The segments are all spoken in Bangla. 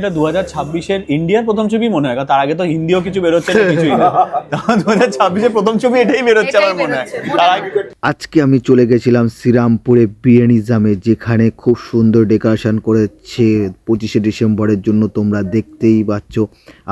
এটা দু হাজার ছাব্বিশের ইন্ডিয়ার প্রথম ছবি মনে হয় তার আগে তো হিন্দিও কিছু বেরোচ্ছে না কিছুই না। দু হাজার ছাব্বিশের প্রথম ছবি এটাই বেরোচ্ছে আমার মনে হয়। আজকে আমি চলে গেছিলাম শ্রীরামপুরে বিরিয়ানিজামে যেখানে খুব সুন্দর ডেকোরেশন করেছে পঁচিশে ডিসেম্বরের জন্য তোমরা দেখতেই পাচ্ছ।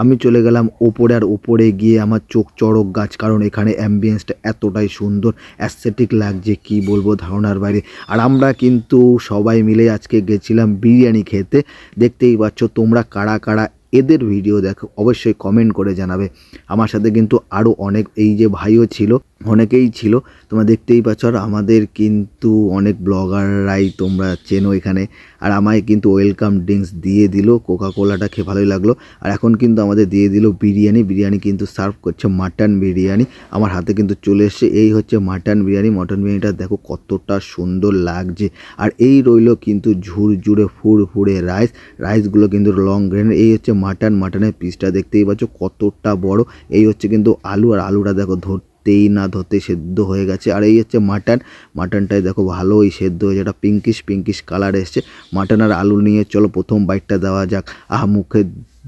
আমি চলে গেলাম ওপরে আর ওপরে গিয়ে আমার চোখ চড়ক গাছ কারণ এখানে অ্যাম্বিয়েন্সটা এতটাই সুন্দর অ্যাস্থেটিক লাগছে কি বলব ধারণার বাইরে। আর আমরা কিন্তু সবাই মিলে আজকে গেছিলাম বিরিয়ানি খেতে দেখতেই পাচ্ছ তোমরা কারা কারা এদের ভিডিও দেখো, অবশ্যই কমেন্ট করে জানাবে। আমার সাথে কিন্তু আরও অনেক এই যে ভাইও ছিল অনেকেই ছিল। তোমরা দেখতেই পাচ্ছ, আর আমাদের কিন্তু অনেক ব্লগাররাই তোমরা চেনো এখানে। আর আমায় কিন্তু ওয়েলকাম ড্রিঙ্কস দিয়ে দিল কোকা কোলাটা খেয়ে ভালোই লাগল। আর এখন কিন্তু আমাদের দিয়ে দিল বিরিয়ানি। বিরিয়ানি কিন্তু সার্ভ করছে মাটন বিরিয়ানি। আমার হাতে কিন্তু চলে এসছে, এই হচ্ছে মাটন বিরিয়ানি। মটন বিরিয়ানিটা দেখো কতটা সুন্দর লাগছে। আর এই রইল কিন্তু ঝুরঝুরে, ফুরফুরে রাইস। রাইসগুলো কিন্তু লং গ্রেনের এই হচ্ছে মাটন। মাটনের পিসটা দেখতেই পাচ্ছ, কতটা বড়। এই হচ্ছে কিন্তু আলু। আর আলুটা দেখো ধরতেই না ধরতে সেদ্ধ হয়ে গেছে। আর এই হচ্ছে মাটন মাটনটাই দেখো ভালোই সেদ্ধ হয়েছে। এটা পিঙ্কিশ পিঙ্কিশ কালার এসছে। মাটন আর আলু নিয়ে চলো প্রথম বাইটটা দেওয়া যাক। আহ মুখে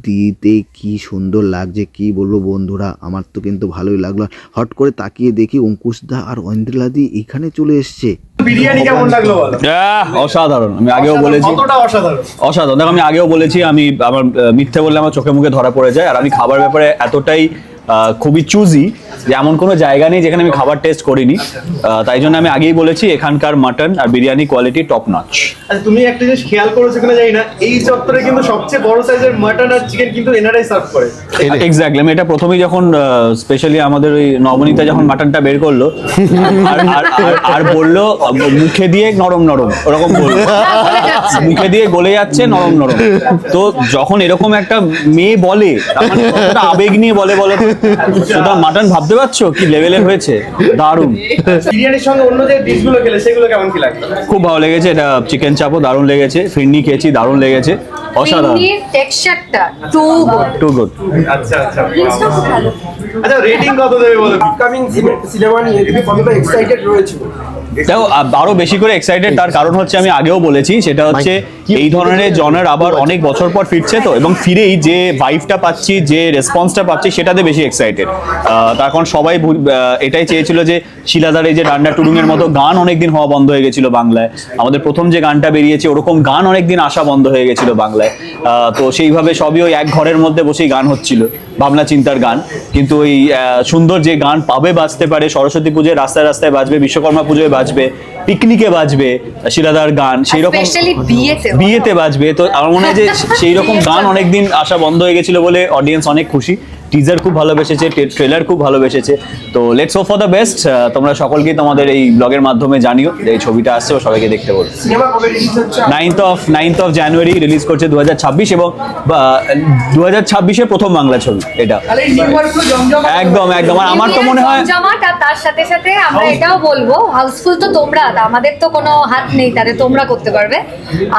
দিতে কি সুন্দর লাগছে কি বলব বন্ধুরা? আমার তো কিন্তু ভালোই লাগল। হট করে তাকিয়ে দেখি অঙ্কুশদা আর ঐন্দ্রিলাদি এখানে চলে এসছে। বিরিয়ানি কেমন লাগল বলো? আহ, অসাধারণ। আমি আগেও বলেছি। কতটা অসাধারণ? অসাধারণ। দেখো আমি আগেও বলেছি আমি আমার মিথ্যে বললে আমার চোখে মুখে ধরা পড়ে যায়। আর আমি খাবার ব্যাপারে এতটাই খুবই চুজি যে এমন কোনো জায়গা নেই যেখানে আমি খাবার টেস্ট করিনি। তাই জন্য আমি আগেই বলেছি, এখানকার মাটন আর বিরিয়ানি কোয়ালিটি টপ নচ আচ্ছা তুমি একটা জিনিস খেয়াল করেছ কিনা জানি না। এই চত্বরে কিন্তু সবচেয়ে বড় সাইজের মাটন আর চিকেন কিন্তু এনারাই সার্ভ করে। এক্স্যাক্টলি আমি এটা প্রথমেই যখন স্পেশালি আমাদের ওই নবনীতা যখন মাটনটা বের করল আর বলল মুখে দিয়ে নরম নরম ওরকম বলল। মুখে দিয়ে গলে যাচ্ছে নরম নরম। তো যখন এরকম একটা মেয়ে বলে আবেগ নিয়ে বলে বলে ওটা মাটন ভাবতে পারছ? কি লেভেলের হয়েছে? দারুণ। বিরিয়ানির সঙ্গে অন্য যে ডিশগুলো খেলে সেগুলো কেমন কি লাগল খুব ভালো লেগেছে এটা চিকেন চাপও দারুণ লেগেছে ফিরনি খেয়েছি দারুণ লেগেছে অসাধারণ। ফিরনির টেক্সচারটা টু গুড টু গুড আচ্ছা আচ্ছা। আচ্ছা রেটিং কত দেবে বলো? আপকামিং সিনেমা নিয়ে তুমি কতটা এক্সাইটেড রয়েছো? দেখো আরও বেশি করে এক্সাইটেড তার কারণ হচ্ছে আমি আগেও বলেছি সেটা হচ্ছে এই ধরনের জনার আবার অনেক বছর পর ফিরছে তো এবং ফিরেই যে ভাইভটা পাচ্ছি যে রেসপন্সটা পাচ্ছি সেটাতে বেশি এক্সাইটেড তার কারণ সবাই এটাই চেয়েছিল যে শিলাদার এই যে ডান্ডা টুডুং এর মতো গান অনেকদিন হওয়া বন্ধ হয়ে গেছিল বাংলায়। আমাদের প্রথম যে গানটা বেরিয়েছে ওরকম গান অনেকদিন আসা বন্ধ হয়ে গেছিল বাংলায়। তো সেইভাবে সবই ওই এক ঘরের মধ্যে বসেই গান হচ্ছিল ভাবনা চিন্তার গান। কিন্তু ওই সুন্দর যে গান পাবে বাজতে পারে সরস্বতী পুজোয় রাস্তায় রাস্তায় বাজবে বিশ্বকর্মা পুজোয় বাজবে পিকনিকে বাজবে শিলাদার গান সেই রকম বিয়েতে বাজবে। তো আমার মনে হয় যে সেই রকম গান অনেকদিন আসা বন্ধ হয়ে গেছিল বলে অডিয়েন্স অনেক খুশি। টিজার খুব ভালোবেসেছে ট্রেলার খুব ভালোবেসেছে। তো let's hope for the best তোমরা সকলকেই তোমাদের এই ব্লগের মাধ্যমে জানিও যে এই ছবিটা আসছে ও সবাইকে দেখতে বলো। Ninth of ninth of January release করছে দু হাজার ছাব্বিশ এবং দু হাজার ছাব্বিশের প্রথম বাংলা ছবি এটা। একদম একদম। আর আমার তো মনে হয় তার সাথে সাথে আমরা এটাও বলব হাউসফুল তো তোমরা আমাদের তো কোনো হাত নেই তাতে তোমরা করতে পারবে।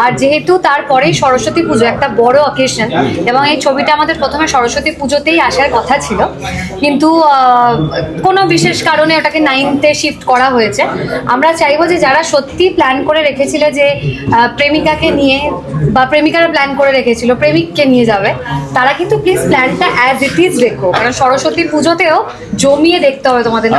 আর যেহেতু তারপরেই সরস্বতী পুজো একটা বড় অকেশন এবং এই ছবিটা আমাদের প্রথমে সরস্বতী পুজোতেই আসার কথা ছিল। কিন্তু কোনো বিশেষ কারণে ওটাকে নাইনথে শিফট করা হয়েছে। আমরা চাইব যে যারা সত্যি প্ল্যান করে রেখেছিল যে প্রেমিকাকে নিয়ে বা প্রেমিকারা প্ল্যান করে রেখেছিল, প্রেমিককে নিয়ে যাবে, তারা কিন্তু প্লিজ প্ল্যানটা অ্যাজ ইট ইজ দেখো। কারণ সরস্বতী পুজোতেও জমিয়ে দেখতে হবে তোমাদের।